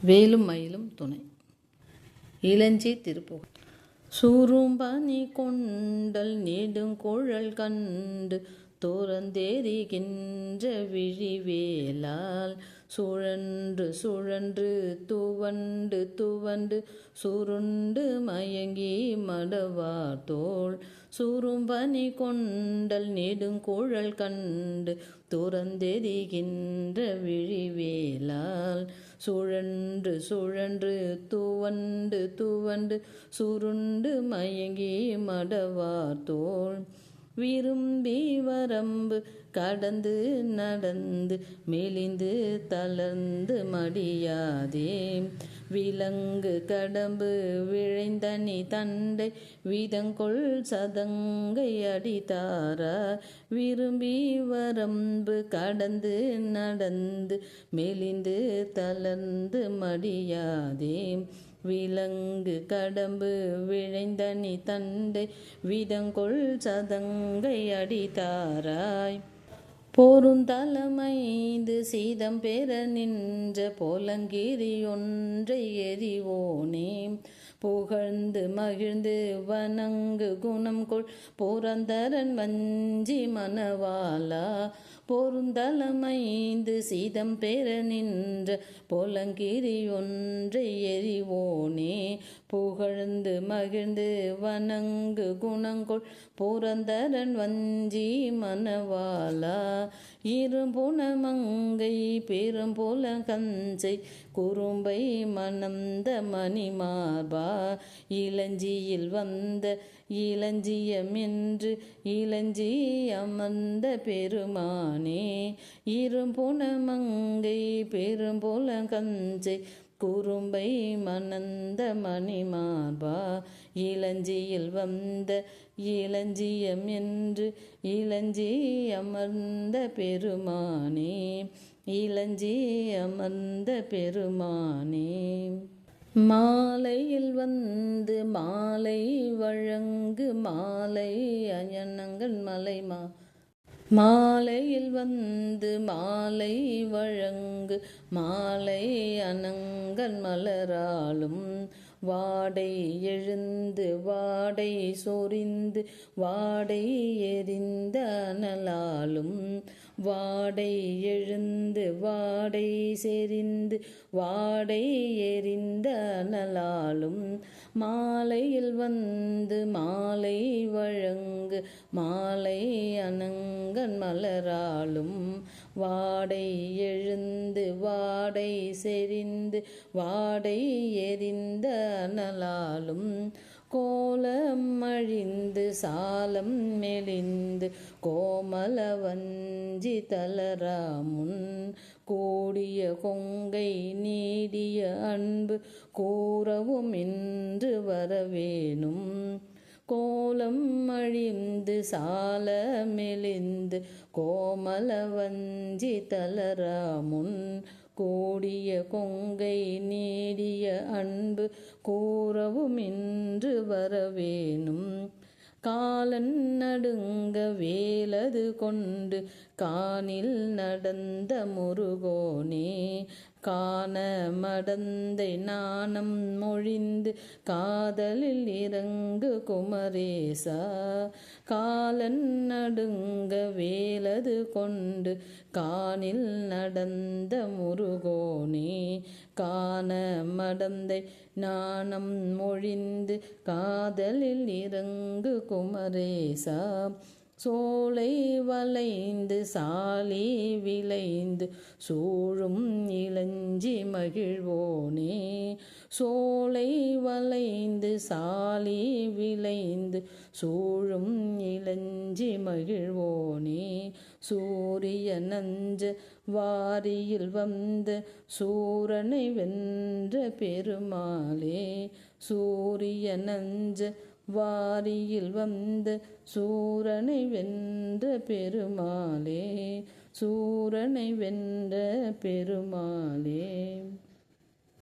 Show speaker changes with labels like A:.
A: வேலும் மயிலும் துணை. இளஞ்சி திருப்புகழ். சூரும்பனி கொண்டல் நெடுங்குழல் கண்டு தோரந்தேறிகின்ற விழிவேலால் சுழன்று சுழன்று துவண்டு துவண்டு சுருண்டு மயங்கி மடவார் தோள். சுரும்பனி கொண்டல் நெடுங்குழல் கண்டு துறந்தெறிகின்ற விழிவேலால். சுழன்று சுழன்று துவண்டு துவண்டு சுருண்டு மயங்கி மடவார் தோல் விரும்பி வரம்பு கடந்து நடந்து மெலிந்து தளர்ந்து மடியாதே. விலங்கு கடம்பு விழைந்தனி தண்டை வீதங்கொள் சதங்கை அடித்தாரா. விரும்பி வரம்பு கடந்து நடந்து மெலிந்து தளர்ந்து மடியாதே. விலங்கு கடம்பு விழைந்தனி தண்டை விதங்கொள் சதங்கை அடித்தாராய். போருந்தலமைந்து சீதம் பெற நின்ற போலங்கிரி ஒன்றை எறிவோனே. புகழ்ந்து மகிழ்ந்து வணங்கு குணம் கொள் புரந்தரன் வஞ்சி மணவாலா பொருந்தலமைந்து சீதம் பெற நின்ற பொலங்கிரி ஒன்றை எறிவோனே. புகழ்ந்து மகிழ்ந்து வணங்கு குணங்கொள் புரந்தரன் வஞ்சி மணவாலா இரும்புணமங்கை பெரும்புல கஞ்சை குறும்பை மணந்த மணிமார்பா. இளஞ்சியில் வந்த இளஞ்சியமென்று இளஞ்சி அமர்ந்த பெருமானே இரும்புன மங்கை பெரும்புல கஞ்சை குறும்பை மணந்த மணிமார்பா இளஞ்சியில் வந்த இளஞ்சியம் என்று இளஞ்சி அமர்ந்த பெருமானே இளஞ்சி அமர்ந்த பெருமானே. மாலையில் வந்து மாலை வழங்கு மாலை அயனங்கள் மலைமா மாலையில் வந்து மாலை வழங்கு மாலை அனங்கன் மலராலும் வாடை எழுந்து வாடை சொரிந்து வாடை எரிந்த அனலாலும் வாடை எழுந்து வாடை செறிந்து வாடை எரிந்த அனலாலும் மாலையில் வந்து மாலை வழங்கு மாலை அனங்கன் மலராலும் வாடை எழுந்து வாடை செறிந்து வாடை எரிந்த அனலாலும் கோலம் அழிந்து சாலம் மெலிந்து கோமல வஞ்சி தளராமுன் கூடிய கொங்கை நீடிய அன்பு கூறவும் இன்று வரவேணும். கோலம் அழிந்து சால மெலிந்து கோமல வஞ்சி தளராமுன் கூடிய கொங்கை நீடிய அன்பு கூறவும் இன்று வரவேணும். காலன் நடுங்க வேலது கொண்டு காணில் நடந்த முருகோனே காண மடந்தை நாணம் மொழிந்து காதலில் இறங்கு குமரேசா. காலன் நடுங்க வேலது கொண்டு காணில் நடந்த முருகோனே. காண மடந்தை நாணம் மொழிந்து காதலில் இறங்கு குமரேசா. சோலை வளைந்து சாலி விளைந்து சூழும் இளஞ்சி மகிழ்வோனே. சோலை வளைந்து சாலி விளைந்து சூழும் இளஞ்சி மகிழ்வோனே. சூரிய நஞ்ச வாரியில் வந்த சூரனை வென்ற பெருமாளே. சூரிய நஞ்ச வாரியில் வந்து சூரனை வென்ற பெருமாளே சூரனை வென்ற பெருமாளே.